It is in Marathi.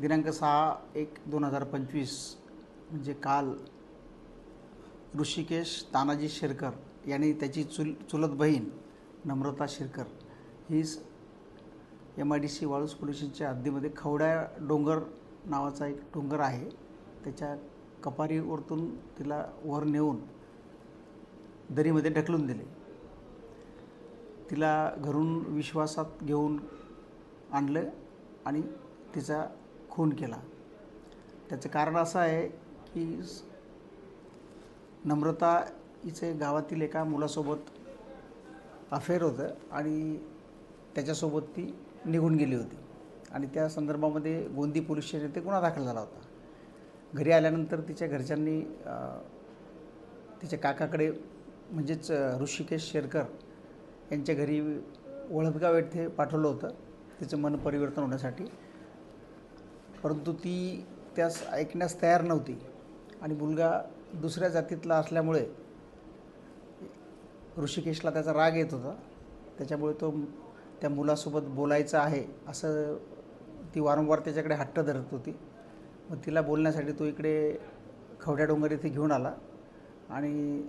दिनांक सहा एक दोन हजार पंचवीस म्हणजे काल ऋषिकेश तानाजी शिरकर यांनी त्याची चुल चुलत बहीण नम्रता शिरकर हीच एम आय डी सी वाळूस पोल्युशनच्या हद्दीमध्ये खवड्या डोंगर नावाचा एक डोंगर आहे. त्याच्या कपारीवरतून तिला वर नेऊन दरीमध्ये ढकलून दिले. तिला घरून विश्वासात घेऊन आणलं आणि तिचा खून केला. त्याचं कारण असं आहे की नम्रता हिचे गावातील एका मुलासोबत अफेअर होतं आणि त्याच्यासोबत ती निघून गेली होती. आणि त्या संदर्भामध्ये गोंदी पोलीस स्टेशन येथे गुन्हा दाखल झाला होता. घरी आल्यानंतर तिच्या घरच्यांनी तिच्या काकाकडे म्हणजेच ऋषिकेश शेरकर यांच्या घरी वळदगाव येथे पाठवलं होतं. तिचं मन परिवर्तन होण्यासाठी परंतु ती त्यास ऐकण्यास तयार नव्हती. आणि मुलगा दुसऱ्या जातीतला असल्यामुळे ऋषिकेशला त्याचा राग येत होता. त्याच्यामुळे तो त्या मुलासोबत बोलायचं आहे असं ती वारंवार त्याच्याकडे हट्ट धरत होती. मग तिला बोलण्यासाठी तो इकडे खवड्या डोंगर येथे घेऊन आला. आणि